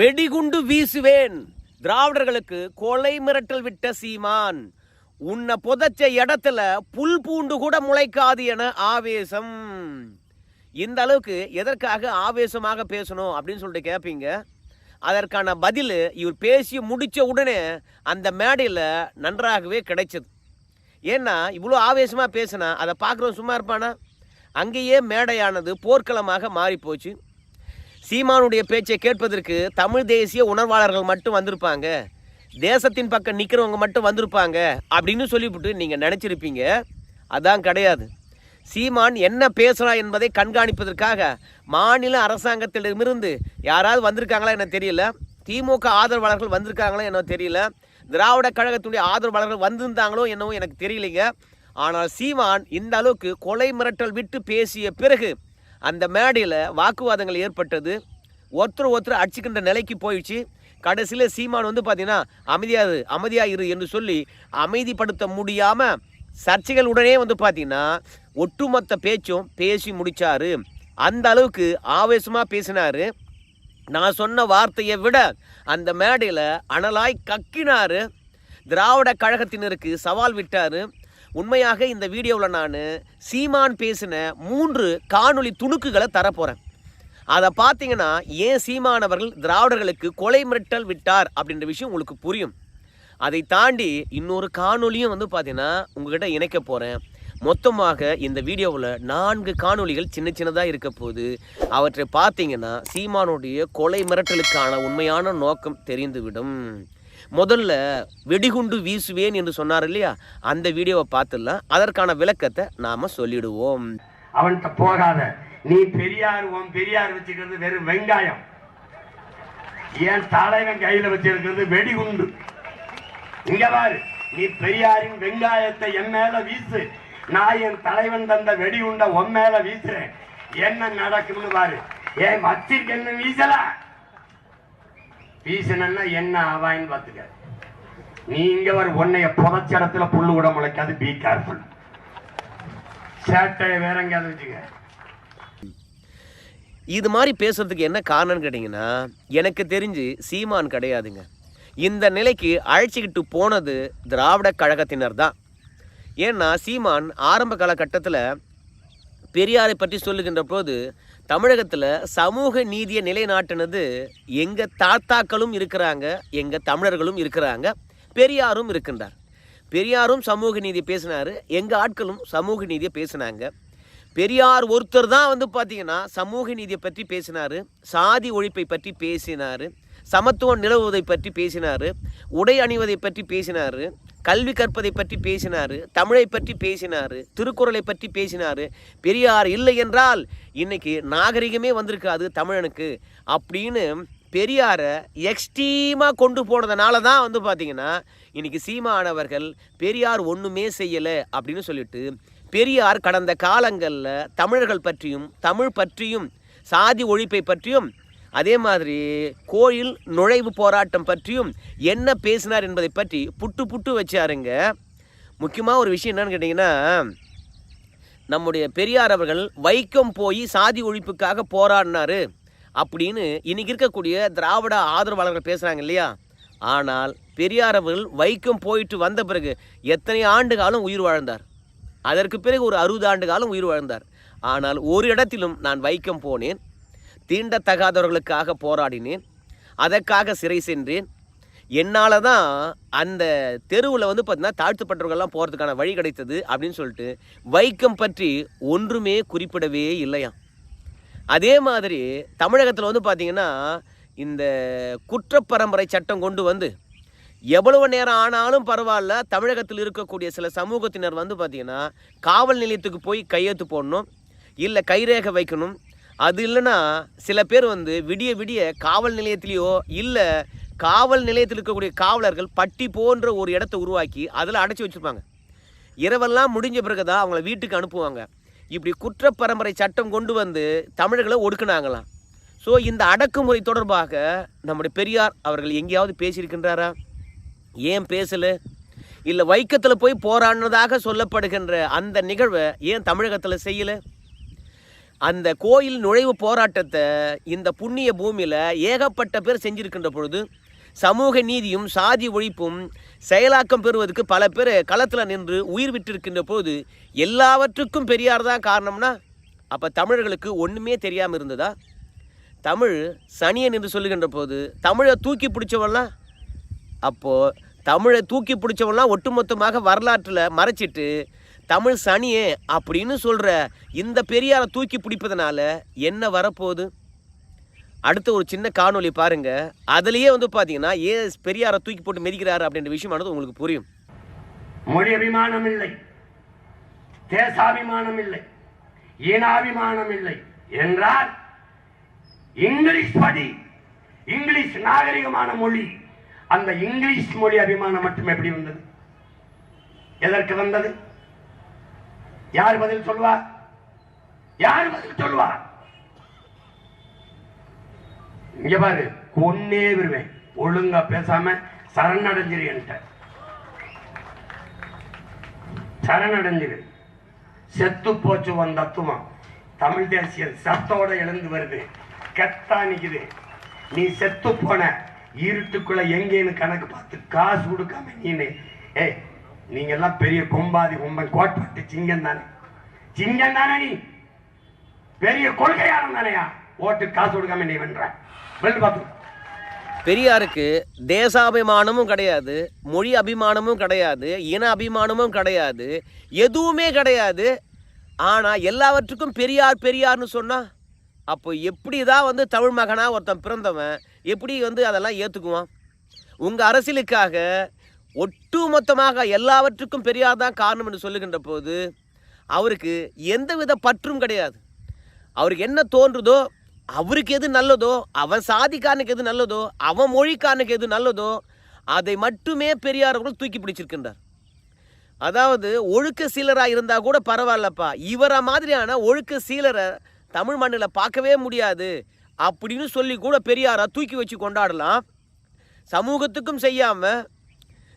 வெடிகுண்டு வீசுவேன். திராவிடர்களுக்கு கொலை மிரட்டல் விட்ட சீமான். உன்னை புதைச்ச இடத்துல புல் பூண்டு கூட முளைக்காது என ஆவேசம். இந்த அளவுக்கு எதற்காக ஆவேசமாக பேசணும் அப்படின்னு சொல்லிட்டு கேட்பீங்க அதற்கான பதில் இவர் பேசி முடித்த உடனே அந்த மேடையில் நன்றாகவே கிடைச்சது. ஏன்னா இவ்வளோ ஆவேசமாக பேசினா அதை பார்க்குறவன் சும்மா இருப்பானா? அங்கேயே மேடையானது போர்க்களமாக மாறிப்போச்சு. சீமானுடைய பேச்சை கேட்பதற்கு தமிழ் தேசிய உணர்வாளர்கள் மட்டும் வந்திருப்பாங்க. தேசத்தின் பக்கம் நிற்கிறவங்க மட்டும் வந்திருப்பாங்க அப்படின்னு சொல்லிவிட்டு நீங்கள் நினச்சிருப்பீங்க. அதான் கிடையாது. சீமான் என்ன பேசுகிறான் என்பதை கண்காணிப்பதற்காக மாநில அரசாங்கத்திடமிருந்து யாராவது வந்திருக்காங்களா எனக்கு தெரியல. திமுக ஆதரவாளர்கள் வந்திருக்காங்களா என்ன தெரியல. திராவிட கழகத்துடைய ஆதரவாளர்கள் வந்திருந்தாங்களோ என்னவோ எனக்கு தெரியலைங்க. ஆனால் சீமான் இந்த அளவுக்கு கொலை மிரட்டல் விட்டு பேசிய பிறகு அந்த மேடையில் வாக்குவாதங்கள் ஏற்பட்டது. ஒருத்தர் ஒருத்தர் அடிச்சுக்கின்ற நிலைக்கு போயிடுச்சு. கடைசியில் சீமான் வந்து பார்த்தீங்கன்னா அமைதியாது அமைதியாக இரு என்று சொல்லி அமைதிப்படுத்த முடியாமல் சர்ச்சைகள் உடனே வந்து பார்த்தீங்கன்னா ஒட்டுமொத்த பேச்சும் பேசி முடித்தார் அந்த அளவுக்கு ஆவேசமாக பேசினார். நான் சொன்ன வார்த்தையை விட அந்த மேடையில் அனலாய் கக்கினார். திராவிட கழகத்தினருக்கு சவால் விட்டார். உண்மையாக இந்த வீடியோவில் நான் சீமான் பேசின மூன்று காணொளி துணுக்குகளை தரப்போகிறேன் அதை பார்த்தீங்கன்னா ஏன் சீமான் அவர்கள் திராவிடர்களுக்கு கொலை மிரட்டல் விட்டார் அப்படின்ற விஷயம் உங்களுக்கு புரியும். அதை தாண்டி இன்னொரு காணொலியும் வந்து பார்த்தீங்கன்னா உங்ககிட்ட இணைக்க போகிறேன் மொத்தமாக இந்த வீடியோவில் நான்கு காணொளிகள் சின்ன சின்னதாக இருக்க போது அவற்றை பார்த்தீங்கன்னா சீமானுடைய கொலை மிரட்டலுக்கான உண்மையான நோக்கம் தெரிந்துவிடும். முதல்ல வெடிகுண்டு வீசுவேன் என்று சொன்னார் இல்லையா? அந்த வீடியோவை பார்த்துடலாம். அதற்கான விளக்கத்தை நாம் சொல்லிடுவோம். அவன்கிட்ட போகாத. நீ பெரியார் உன் பெரியார் வச்சுக்கிறது வெறும் வெங்காயம். என் தலைவன் கையில வச்சிருக்கிறது வெடிகுண்டு. இங்க பாரு. நீ பெரியாரின் வெங்காயத்தை என் மேல வீசு. நான் என் தலைவன் தந்த வெடிகுண்ட உன் மேல வீசுறேன். என்ன நடக்கும்னு பாரு. ஏன் வச்சிருக்கேன்னு வீசல? வீசினா என்ன ஆவாயின்னு பாத்துக்க நீங்க ஒரு உன்னைய புதைச்ச இடத்துல புல்லு கூட முளைக்காது பி கேர்ஃபுல் சேட்டையை வேற எங்கேயாவது வச்சுக்க. இது மாதிரி பேசுறதுக்கு என்ன காரணம்னு கேட்டிங்கன்னா எனக்கு தெரிஞ்சு சீமான் கிடையாதுங்க. இந்த நிலைக்கு அழைச்சிக்கிட்டு போனது திராவிட கழகத்தினர் தான். ஏன்னா சீமான் ஆரம்ப காலகட்டத்தில் பெரியாரை பற்றி சொல்லுகின்ற போது தமிழகத்தில் சமூக நீதியை நிலைநாட்டினது எங்கள் தாத்தாக்களும் இருக்கிறாங்க எங்கள் தமிழர்களும் இருக்கிறாங்க பெரியாரும் இருக்கின்றார். பெரியாரும் சமூக நீதி பேசினார் எங்கள் ஆட்களும் சமூக நீதியை பேசினாங்க. பெரியார் ஒருத்தர் தான் வந்து பார்த்தீங்கன்னா சமூக நீதியை பற்றி பேசினார் சாதி ஒழிப்பை பற்றி பேசினார் சமத்துவம் நிலவுவதை பற்றி பேசினார் உடை அணிவதை பற்றி பேசினார் கல்வி கற்பதை பற்றி பேசினார் தமிழை பற்றி பேசினார் திருக்குறளை பற்றி பேசினார். பெரியார் இல்லை என்றால் இன்னைக்கு நாகரிகமே வந்திருக்காது தமிழனுக்கு அப்படின்னு பெரியாரை எக்ஸ்ட்ரீமாக கொண்டு போனதுனால தான் வந்து பார்த்திங்கன்னா இன்னைக்கு சீமானவர்கள் பெரியார் ஒன்றுமே செய்யலை அப்படின்னு சொல்லிட்டு பெரியார் கடந்த காலங்களில் தமிழர்கள் பற்றியும் தமிழ் பற்றியும் சாதி ஒழிப்பை பற்றியும் அதே மாதிரி கோயில் நுழைவு போராட்டம் பற்றியும் என்ன பேசினார் என்பதை பற்றி புட்டு புட்டு வச்சாருங்க. முக்கியமாக ஒரு விஷயம் என்னன்னு கேட்டிங்கன்னா நம்முடைய பெரியார் அவர்கள் வைக்கம் போய் சாதி ஒழிப்புக்காக போராடினார் அப்படின்னு இன்னைக்கு இருக்கக்கூடிய திராவிட ஆதரவாளர்கள் பேசுகிறாங்க இல்லையா? ஆனால் பெரியார் அவர்கள் வைக்கம் போயிட்டு வந்த பிறகு எத்தனை ஆண்டு காலம் உயிர் வாழ்ந்தார்? அதற்கு பிறகு ஒரு அறுபது ஆண்டு காலம் உயிர் வாழ்ந்தார். ஆனால் ஒரு இடத்திலும் நான் வைக்கம் போனேன் தீண்டத்தகாதவர்களுக்காக போராடினேன். அதற்காக சிறை சென்றேன். என்னால் தான் அந்த தெருவில் வந்து பார்த்தீங்கன்னா தாழ்த்தப்பட்டவர்கள்லாம் போகிறதுக்கான வழி கிடைத்தது அப்படின்னு சொல்லிட்டு வைக்கம் பற்றி ஒன்றுமே குறிப்பிடவே இல்லையாம். அதே மாதிரி தமிழகத்தில் வந்து பார்த்தீங்கன்னா இந்த குற்றப்பரம்பரை சட்டம் கொண்டு வந்து எவ்வளவு நேரம் ஆனாலும் பரவாயில்ல தமிழகத்தில் இருக்கக்கூடிய சில சமூகத்தினர் வந்து பார்த்திங்கன்னா காவல் நிலையத்துக்கு போய் கையெழுத்து போடணும் இல்லை கைரேகை வைக்கணும் அது இல்லைன்னா சில பேர் வந்து விடிய விடிய காவல் நிலையத்திலேயோ இல்லை காவல் நிலையத்தில் இருக்கக்கூடிய காவலர்கள் பட்டி போன்ற ஒரு இடத்த உருவாக்கி அதில் அடைச்சி வச்சுருப்பாங்க. இரவெல்லாம் முடிஞ்ச பிறகு தான் அவங்கள வீட்டுக்கு அனுப்புவாங்க. இப்படி குற்ற பரம்பரை சட்டம் கொண்டு வந்து தமிழர்களை ஒடுக்குனாங்களாம். ஸோ இந்த அடக்குமுறை தொடர்பாக நம்முடைய பெரியார் அவர்கள் எங்கேயாவது பேசியிருக்கின்றாரா? ஏன் பேசலை? இல்லை வைக்கத்தில் போய் போராடினதாக சொல்லப்படுகின்ற அந்த நிகழ்வை ஏன் தமிழகத்தில் செய்யலை? அந்த கோயில் நுழைவு போராட்டத்தை இந்த புண்ணிய பூமியில் ஏகப்பட்ட பேர் செஞ்சிருக்கின்ற பொழுது சமூக நீதியும் சாதி ஒழிப்பும் செயலாக்கம் பெறுவதற்கு பல பேர் களத்தில் நின்று உயிர் விட்டிருக்கின்ற போது எல்லாவற்றுக்கும் பெரியார் தான் காரணம்னா அப்போ தமிழர்களுக்கு ஒன்றுமே தெரியாமல் இருந்ததா? தமிழ் சனியன் என்று சொல்லுகின்ற போது தமிழை தூக்கி பிடிச்சவன்லாம் அப்போது தமிழை தூக்கி பிடிச்சவன்லாம் ஒட்டுமொத்தமாக வரலாற்றில் மறைச்சிட்டு தமிழ் சனியே அப்படின்னு சொல்கிற இந்த பெரியாரை தூக்கி பிடிப்பதனால என்ன வரப்போகுது? அடுத்த ஒரு சின்ன காணொலி பாருங்க. அதுலேயே வந்து பார்த்தீங்கன்னா ஏன் பெரியாரை தூக்கி போட்டு மிதிக்கிறாரு அப்படின்ற விஷயமானது உங்களுக்கு புரியும். மொழி அபிமானம் இல்லை. தேசாபிமானம் இல்லை. இனாபிமானம் இல்லை. என்றால் இங்கிலீஷ் படி இங்கிலீஷ் நாகரிகமான மொழி அந்த இங்கிலீஷ் மொழி அபிமானம் மட்டும் எப்படி வந்தது? எதற்கு வந்தது? யார் பதில் சொல்வார் யார் பதில் சொல்வார் இங்க பாரு கொன்னே விடுவேன். ஒழுங்கா பேசாம சரணடைஞ்சிரு என்கிட்ட. சரணடைஞ்சிரு. செத்து போச்சு வந்த தத்துவம். தமிழ் தேசியம் சத்தோட எழுந்து வருது. கெத்தா நிக்குது. நீ செத்து போன இருட்டுக்குள்ள எங்கேன்னு கணக்கு பார்த்து காசு கொடுக்காம நீனு. ஏய் நீங்க எல்லாம் பெரிய கொம்பாதி கொம்பன் கோட்பாட்டு சிங்கம் தானே. சிங்கம் தானே நீ. பெரிய கொள்கையாளன் தானையா. ஓட்டு காசு கொடுக்காம நீ வென்ற. வென்று பார்த்து. பெரியாருக்கு தேசாபிமானமும் கிடையாது மொழி அபிமானமும் கிடையாது இன அபிமானமும் கிடையாது எதுவுமே கிடையாது. ஆனால் எல்லாவற்றுக்கும் பெரியார் பெரியார்னு சொன்னால் அப்போ எப்படி தான் வந்து தமிழ் மகனாக ஒருத்தன் பிறந்தவன் எப்படி வந்து அதெல்லாம் ஏற்றுக்குவான் உங்கள் அரசியலுக்காக ஒட்டுமொத்தமாக எல்லாவற்றுக்கும் பெரியார் தான் காரணம் என்று சொல்லுகின்ற போது அவருக்கு எந்தவித பற்றும் கிடையாது. அவருக்கு என்ன தோன்றுதோ அவருக்கு எது நல்லதோ அவன் சாதிக்காரனுக்கு எது நல்லதோ அவன் மொழிக்காரனுக்கு எது நல்லதோ அதை மட்டுமே பெரியார் அவர்கள் தூக்கி பிடிச்சிருக்கின்றார். அதாவது ஒழுக்க சீலராக இருந்தால் கூட பரவாயில்லப்பா. இவரை மாதிரியான ஒழுக்க சீலரை தமிழ் மண்ணில் பார்க்கவே முடியாது. அப்படின்னு சொல்லி கூட பெரியாரை தூக்கி வச்சு கொண்டாடலாம். சமூகத்துக்கும் செய்யாமல்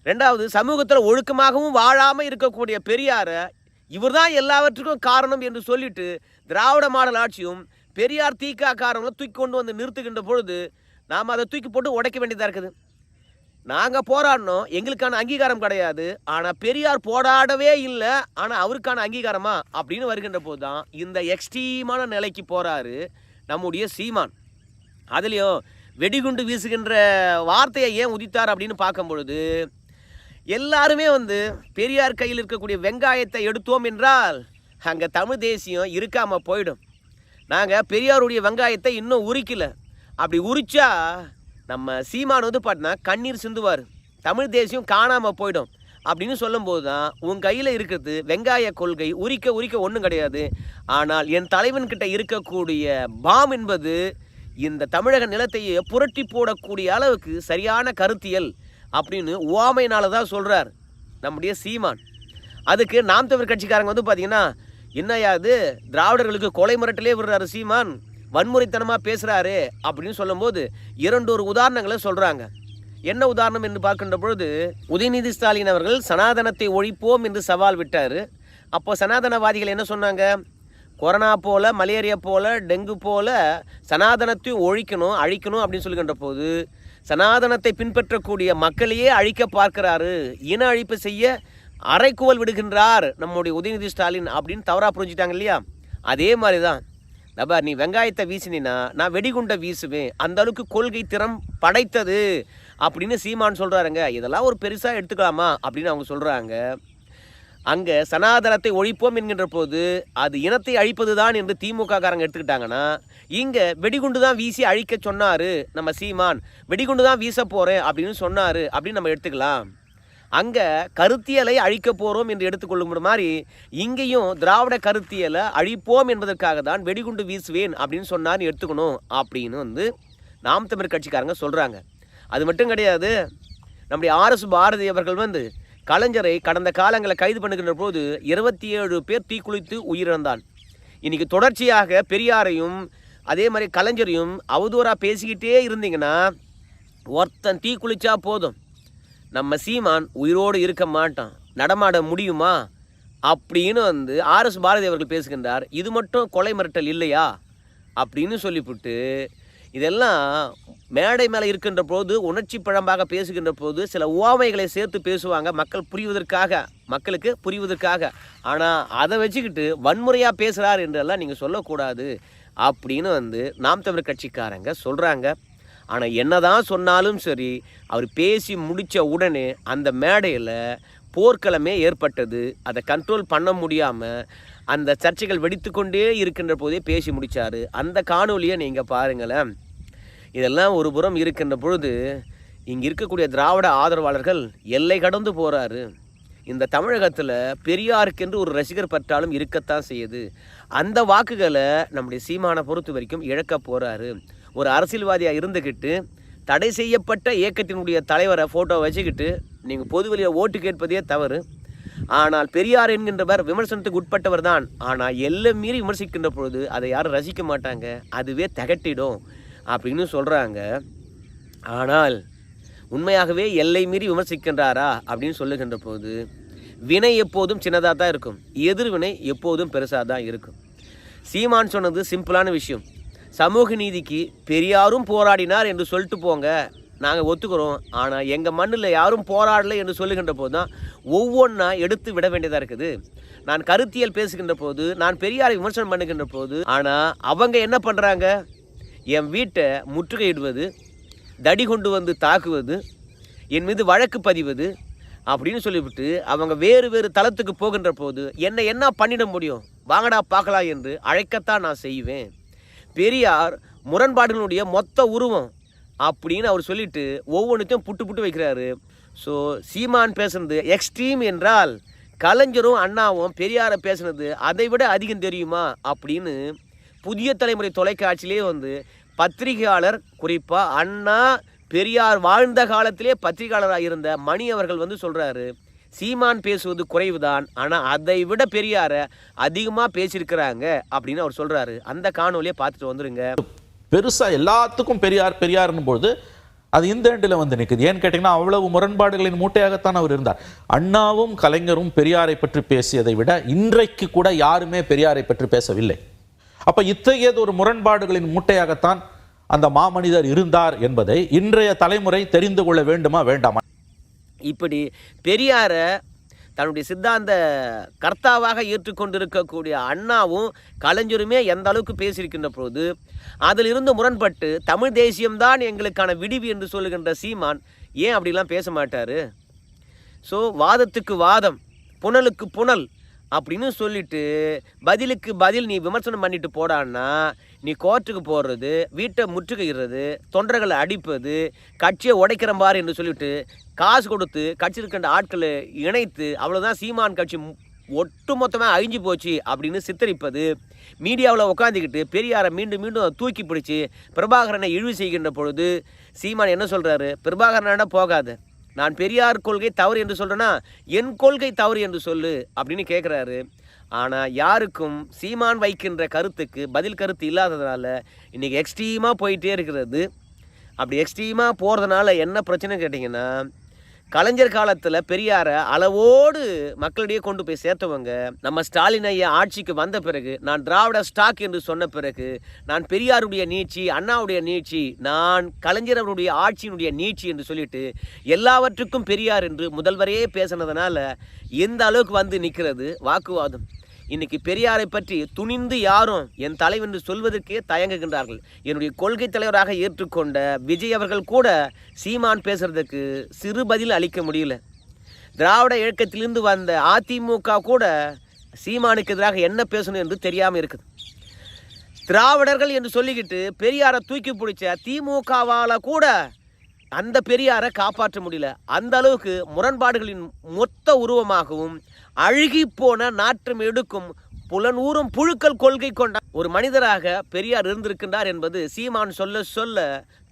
ரெண்டாவது சமூகத்தில் ஒழுக்கமாகவும் வாழாமல் இருக்கக்கூடிய பெரியாரை இவர் தான் எல்லாவற்றுக்கும் காரணம் என்று சொல்லிட்டு திராவிட மாடல் ஆட்சியும் பெரியார் தீக்கா காரணங்களை தூக்கி கொண்டு வந்து நிறுத்துகின்ற பொழுது நாம் அதை தூக்கி போட்டு உடைக்க வேண்டியதாக இருக்குது. நாங்கள் போராடினோம் எங்களுக்கான அங்கீகாரம் கிடையாது ஆனால் பெரியார் போராடவே இல்லை ஆனால் அவருக்கான அங்கீகாரமா அப்படின்னு வருகின்ற போது தான் இந்த எக்ஸ்ட்ரீமான நிலைக்கு போகிறாரு நம்முடைய சீமான். அதுலேயும் வெடிகுண்டு வீசுகின்ற வார்த்தையை ஏன் உதித்தார் அப்படின்னு பார்க்கும் பொழுது எல்லாருமே வந்து பெரியார் கையில் இருக்கக்கூடிய வெங்காயத்தை எடுத்தோம் என்றால் அங்கே தமிழ் தேசியம் இருக்காமல் போயிடும். நாங்கள் பெரியாருடைய வெங்காயத்தை இன்னும் உரிக்கல. அப்படி உரிச்சா நம்ம சீமான் வந்து பார்த்தீங்கன்னா கண்ணீர் சிந்துவார். தமிழ் தேசியம் காணாமல் போயிடும். அப்படின்னு சொல்லும்போது தான் உன் கையில் இருக்கிறது வெங்காய கொள்கை உரிக்க உரிக்க ஒன்றும் கிடையாது. ஆனால் என் தலைவன்கிட்ட இருக்கக்கூடிய பாம் என்பது இந்த தமிழக நிலத்தையே புரட்டி போடக்கூடிய அளவுக்கு சரியான கருத்தியல். அப்படின்னு ஓமையினால தான் சொல்கிறார் நம்முடைய சீமான். அதுக்கு நாம் தமிழ் கட்சிக்காரங்க வந்து பார்த்தீங்கன்னா என்னையா இது? திராவிடர்களுக்கு கொலை மிரட்டலே விடுறாரு சீமான். வன்முறைத்தனமாக பேசுகிறாரு அப்படின்னு சொல்லும்போது இரண்டு ஒரு உதாரணங்களை சொல்கிறாங்க என்ன உதாரணம் என்று பார்க்கின்ற பொழுது உதயநிதி ஸ்டாலின் அவர்கள் சனாதனத்தை ஒழிப்போம் என்று சவால் விட்டார். அப்போ சனாதனவாதிகள் என்ன சொன்னாங்க? கொரோனா போல் மலேரியா போல் டெங்கு போல் சனாதனத்தையும் ஒழிக்கணும் அழிக்கணும் அப்படின்னு சொல்லுகின்ற போது சனாதனத்தை பின்பற்றக்கூடிய மக்களையே அழிக்க பார்க்கிறாரு. இன அழிப்பு செய்ய அரைக்குவல் விடுகின்றார் நம்முடைய உதயநிதி ஸ்டாலின் அப்படின்னு தவறாக புரிஞ்சுட்டாங்க இல்லையா? அதே மாதிரி தான் நபா நீ வெங்காயத்தை வீசினா நான் வெடிகுண்டை வீசுவேன். அந்த அளவுக்கு கொள்கை திறம் படைத்தது அப்படின்னு சீமான் சொல்கிறாருங்க இதெல்லாம் ஒரு பெருசாக எடுத்துக்கலாமா அப்படின்னு அவங்க சொல்கிறாங்க அங்கே சனாதனத்தை ஒழிப்போம் என்கின்ற போது அது இனத்தை அழிப்பது தான் என்று திமுக காரங்க எடுத்துக்கிட்டாங்கன்னா இங்கே வெடிகுண்டு தான் வீசி அழிக்க சொன்னார் நம்ம சீமான். வெடிகுண்டு தான் வீச போகிறேன் அப்படின்னு சொன்னார் அப்படின்னு நம்ம எடுத்துக்கலாம். அங்கே கருத்தியலை அழிக்க போகிறோம் என்று எடுத்துக்கொள்ளும் மாதிரி இங்கேயும் திராவிட கருத்தியலை அழிப்போம் என்பதற்காக தான் வெடிகுண்டு வீசுவேன் அப்படின்னு சொன்னார்னு எடுத்துக்கணும் அப்படின்னு வந்து நாம் தமிழ் கட்சிக்காரங்க சொல்கிறாங்க அது மட்டும் கிடையாது நம்முடைய ஆர்எஸ் பாரதி அவர்கள் வந்து கலைஞரை கடந்த காலங்களை கைது பண்ணுகின்ற போது இருபத்தி ஏழு பேர் தீக்குளித்து உயிரிழந்தான். இன்னைக்கு தொடர்ச்சியாக பெரியாரையும் அதே மாதிரி கலைஞரையும் அவதூறாக பேசிக்கிட்டே இருந்தீங்கன்னா ஒருத்தன் தீ குளிச்சா போதும். நம்ம சீமான் உயிரோடு இருக்க மாட்டான். நடமாட முடியுமா? அப்படின்னு வந்து ஆர்எஸ் பாரதி அவர்கள் பேசுகின்றார். இது மட்டும் கொலை மிரட்டல் இல்லையா? அப்படின்னு சொல்லிவிட்டு இதெல்லாம் மேடை மேலே இருக்கின்ற போது உணர்ச்சி பழம்பாக பேசுகின்ற போது சில உவாமைகளை சேர்த்து பேசுவாங்க மக்கள் புரிவதற்காக மக்களுக்கு புரிவதற்காக. ஆனால் அதை வச்சுக்கிட்டு வன்முறையாக பேசுகிறார் என்றெல்லாம் நீங்கள் சொல்லக்கூடாது அப்படின்னு வந்து நாம் தமிழ் கட்சிக்காரங்க சொல்கிறாங்க ஆனால் என்னதான் சொன்னாலும் சரி அவர் பேசி முடித்த உடனே அந்த மேடையில் போர்க்களமே ஏற்பட்டது. அதை கண்ட்ரோல் பண்ண முடியாமல் அந்த சர்ச்சைகள் வெடித்துக்கொண்டே இருக்கின்ற போதே பேசி முடித்தார் அந்த காணொலியை நீங்கள் பாருங்களேன். இதெல்லாம் ஒரு புறம் இருக்கின்ற பொழுது இங்கே இருக்கக்கூடிய திராவிட ஆதரவாளர்கள் எல்லை கடந்து போகிறாரு இந்த தமிழகத்தில் பெரியாருக்கென்று ஒரு ரசிகர் பற்றாலும் இருக்கத்தான் செய்யுது. அந்த வாக்குகளை நம்முடைய சீமானை பொறுத்த வரைக்கும் இழக்க போகிறாரு ஒரு அரசியல்வாதியாக இருந்துக்கிட்டு தடை செய்யப்பட்ட இயக்கத்தினுடைய தலைவரை ஃபோட்டோ வச்சுக்கிட்டு நீங்கள் பொதுவெளியில் ஓட்டு கேட்பதே தவறு. ஆனால் பெரியார் என்கின்றவர் விமர்சனத்துக்கு உட்பட்டவர் தான். ஆனால் எல்லாம் மீறி விமர்சிக்கின்ற பொழுது அதை யாரும் ரசிக்க மாட்டாங்க. அதுவே தகட்டிடும். அப்படின்னு சொல்கிறாங்க ஆனால் உண்மையாகவே எல்லை மீறி விமர்சிக்கின்றாரா அப்படின்னு சொல்லுகின்ற போது வினை எப்போதும் சின்னதாக தான் இருக்கும். எதிர்வினை எப்போதும் பெருசாக தான் இருக்கும். சீமான் சொன்னது சிம்பிளான விஷயம். சமூக நீதிக்கு பெரியாரும் போராடினார் என்று சொல்லிட்டு போங்க. நாங்கள் ஒத்துக்கிறோம். ஆனால் எங்கள் மண்ணில் யாரும் போராடலை என்று சொல்லுகின்ற போது தான் ஒவ்வொன்றா எடுத்து விட வேண்டியதாக இருக்குது. நான் கருத்தியல் பேசுகின்ற போது நான் பெரியாரை விமர்சனம் பண்ணுகின்ற போது ஆனால் அவங்க என்ன பண்ணுறாங்க என் வீட்டை முற்றுகையிடுவது தடி கொண்டு வந்து தாக்குவது என் மீது வழக்கு பதிவது அப்படின்னு சொல்லிவிட்டு அவங்க வேறு வேறு தளத்துக்கு போகின்ற போது என்னை என்ன பண்ணிட முடியும்? வாங்கடா பார்க்கலாம் என்று அழைக்கத்தான் நான் செய்வேன். பெரியார் முரண்பாடுகளுடைய மொத்த உருவம் அப்படின்னு அவர் சொல்லிட்டு ஒவ்வொன்றுத்தையும் புட்டு புட்டு வைக்கிறாரு. ஸோ சீமான் பேசுனது எக்ஸ்ட்ரீம் என்றால் கலைஞரும் அண்ணாவும் பெரியாரை பேசுனது அதை விட அதிகம் தெரியுமா? அப்படின்னு புதிய தலைமுறை தொலைக்காட்சியிலே வந்து பத்திரிகையாளர் குறிப்பாக அண்ணா பெரியார் வாழ்ந்த காலத்திலே பத்திரிகையாளராக இருந்த மணி அவர்கள் வந்து சொல்கிறாரு சீமான் பேசுவது குறைவுதான் ஆனால் அதை விட பெரியாரை அதிகமாக பேசியிருக்கிறாங்க அப்படின்னு அவர் சொல்கிறாரு அந்த காணொலியை பார்த்துட்டு வந்துருங்க. பெருசாக எல்லாத்துக்கும் பெரியார் பெரியார்னும் போது அது இந்த ஆண்டில் வந்து நிற்குது ஏன்னு கேட்டிங்கன்னா அவ்வளவு முரண்பாடுகளின் மூட்டையாகத்தான் அவர் இருந்தார். அண்ணாவும் கலைஞரும் பெரியாரை பற்றி பேசியதை விட இன்றைக்கு கூட யாருமே பெரியாரை பற்றி பேசவில்லை. அப்போ இத்தகையது ஒரு முரண்பாடுகளின் மூட்டையாகத்தான் அந்த மாமனிதர் இருந்தார் என்பதை இன்றைய தலைமுறை தெரிந்து கொள்ள வேண்டுமா வேண்டாமா? இப்படி பெரியாரை தன்னுடைய சித்தாந்த கர்த்தாவாக ஏற்றுக்கொண்டிருக்கக்கூடிய அண்ணாவும் கலைஞருமே எந்த அளவுக்கு பேசியிருக்கின்ற போது அதிலிருந்து முரண்பட்டு தமிழ் தேசியம்தான் எங்களுக்கான விடிவு என்று சொல்லுகின்ற சீமான் ஏன் அப்படிலாம் பேச மாட்டார்? ஸோ வாதத்துக்கு வாதம் புனலுக்கு புனல் அப்படின்னு சொல்லிட்டு பதிலுக்கு பதில் நீ விமர்சனம் பண்ணிட்டு போடான்னா நீ கோர்ட்டுக்கு போடுறது வீட்டை முற்றுகையிடுறது தொண்டர்களை அடிப்பது கட்சியை உடைக்கிற மாதிரி என்று சொல்லிட்டு காசு கொடுத்து கட்சியில் இருக்கின்ற ஆட்களை இணைத்து அவ்வளோதான் சீமான் கட்சி ஒட்டுமொத்தமாக ஒட்டு மொத்தமாக அழிஞ்சு போச்சு அப்படின்னு சித்தரிப்பது மீடியாவில் உட்காந்துக்கிட்டு பெரியாரை மீண்டும் மீண்டும் தூக்கி பிடிச்சி பிரபாகரனை இழிவு செய்கின்ற பொழுது சீமான் என்ன சொல்கிறாரு பிரபாகரனாட போகாது. நான் பெரியார் கொள்கை தவறு என்று சொல்கிறேன்னா என் கொள்கை தவறு என்று சொல்லு அப்படின்னு கேட்குறாரு ஆனால் யாருக்கும் சீமான் வைக்கின்ற கருத்துக்கு பதில் கருத்து இல்லாததுனால இன்றைக்கி எக்ஸ்ட்ரீமாக போயிட்டே இருக்கிறது. அப்படி எக்ஸ்ட்ரீமாக போகிறதுனால என்ன பிரச்சனை கேட்டிங்கன்னா கலைஞர் காலத்தில் பெரியாரை அளவோடு மக்களிடையே கொண்டு போய் சேர்த்தவங்க நம்ம ஸ்டாலின் ஐயா ஆட்சிக்கு வந்த பிறகு நான் திராவிட ஸ்டாக் என்று சொன்ன பிறகு நான் பெரியாருடைய நீட்சி அண்ணாவுடைய நீட்சி நான் கலைஞர் அவருடைய ஆட்சியினுடைய நீட்சி என்று சொல்லிட்டு எல்லாவற்றுக்கும் பெரியார் என்று முதல்வரையே பேசினதுனால எந்த அளவுக்கு வந்து நிற்கிறது வாக்குவாதம். இன்னைக்கு பெரியாரை பற்றி துணிந்து யாரும் என் தலைவர் என்று சொல்வதற்கே தயங்குகின்றார்கள். என்னுடைய கொள்கை தலைவராக ஏற்றுக்கொண்ட விஜய் அவர்கள் கூட சீமான் பேசுறதுக்கு சிறு பதில் அளிக்க முடியல. திராவிட இயக்கத்திலிருந்து வந்த அதிமுக கூட சீமானுக்கு எதிராக என்ன பேசணும் என்று தெரியாமல் இருக்குது. திராவிடர்கள் என்று சொல்லிக்கிட்டு பெரியாரை தூக்கி பிடிச்ச திமுகவால் கூட அந்த பெரியாரை காப்பாற்ற முடியல. அந்த அளவுக்கு முரண்பாடுகளின் மொத்த உருவமாகவும் அழுகி போன நாற்றம் எடுக்கும் புலனூறும் புழுக்கள் கொள்கை கொண்ட ஒரு மனிதராக பெரியார் இருந்திருக்கின்றார் என்பது சீமான் சொல்ல சொல்ல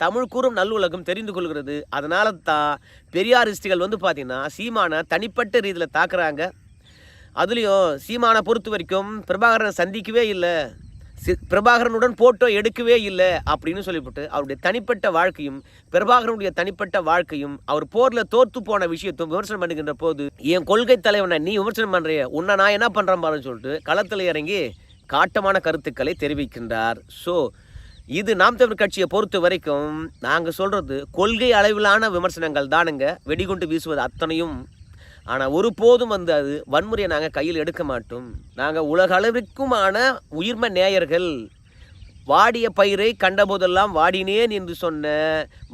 தமிழ் கூறும் நல்லுலகம் தெரிந்து கொள்கிறது. அதனால தான் பெரியாரிஸ்டிகள் வந்து பார்த்தீங்கன்னா சீமானை தனிப்பட்ட ரீதியில் தாக்குறாங்க. அதுலேயும் சீமானை பொறுத்த வரைக்கும் பிரபாகரனை சந்திக்கவே இல்லை. பிரபாகரனுடன் போட்டோ எடுக்கவே இல்லை அப்படின்னு சொல்லிவிட்டு அவருடைய தனிப்பட்ட வாழ்க்கையும் பிரபாகரனுடைய தனிப்பட்ட வாழ்க்கையும் அவர் போரில் தோற்று போன விஷயத்தும் விமர்சனம் பண்ணுகின்ற போது என் கொள்கை தலைவனை நீ விமர்சனம் பண்ணுறிய உன்னை நான் என்ன பண்ணுறேன் பாருன்னு சொல்லிட்டு களத்தில் இறங்கி காட்டமான கருத்துக்களை தெரிவிக்கின்றார். ஸோ இது நாம் தமிழ் கட்சியை பொறுத்த வரைக்கும் நாங்கள் சொல்கிறது கொள்கை அளவிலான விமர்சனங்கள் தானுங்க. வெடிகுண்டு வீசுவது அத்தனையும் ஆனால் ஒருபோதும் வந்து அது வன்முறையை நாங்கள் கையில் எடுக்க மாட்டோம். நாங்கள் உலக அளவிற்குமான உயிர்ம நேயர்கள். வாடிய பயிரை கண்டபோதெல்லாம் வாடினேன் என்று சொன்ன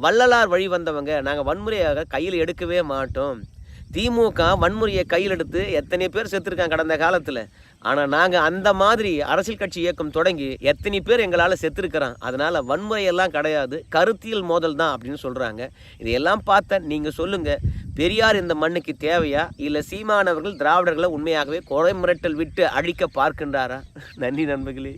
வள்ளலார் வழி வந்தவங்க நாங்கள் வன்முறையாக கையில் எடுக்கவே மாட்டோம். திமுக வன்முறையை கையில் எடுத்து எத்தனை பேர் செத்துருக்காங்க கடந்த காலத்தில்? ஆனால் நாங்கள் அந்த மாதிரி அரசியல் கட்சி இயக்கம் தொடங்கி எத்தனை பேர் எங்களால் செத்துருக்கிறான்? அதனால் வன்முறையெல்லாம் கிடையாது. கருத்தியல் மோதல் தான் அப்படின்னு சொல்கிறாங்க இதையெல்லாம் பார்த்த நீங்கள் சொல்லுங்கள் பெரியார் இந்த மண்ணுக்கு தேவையா? இல்லை சீமானவர்கள் திராவிடர்களை உண்மையாகவே குறை மிரட்டல் விட்டு அழிக்க பார்க்கின்றாரா? நன்றி நண்பர்களே.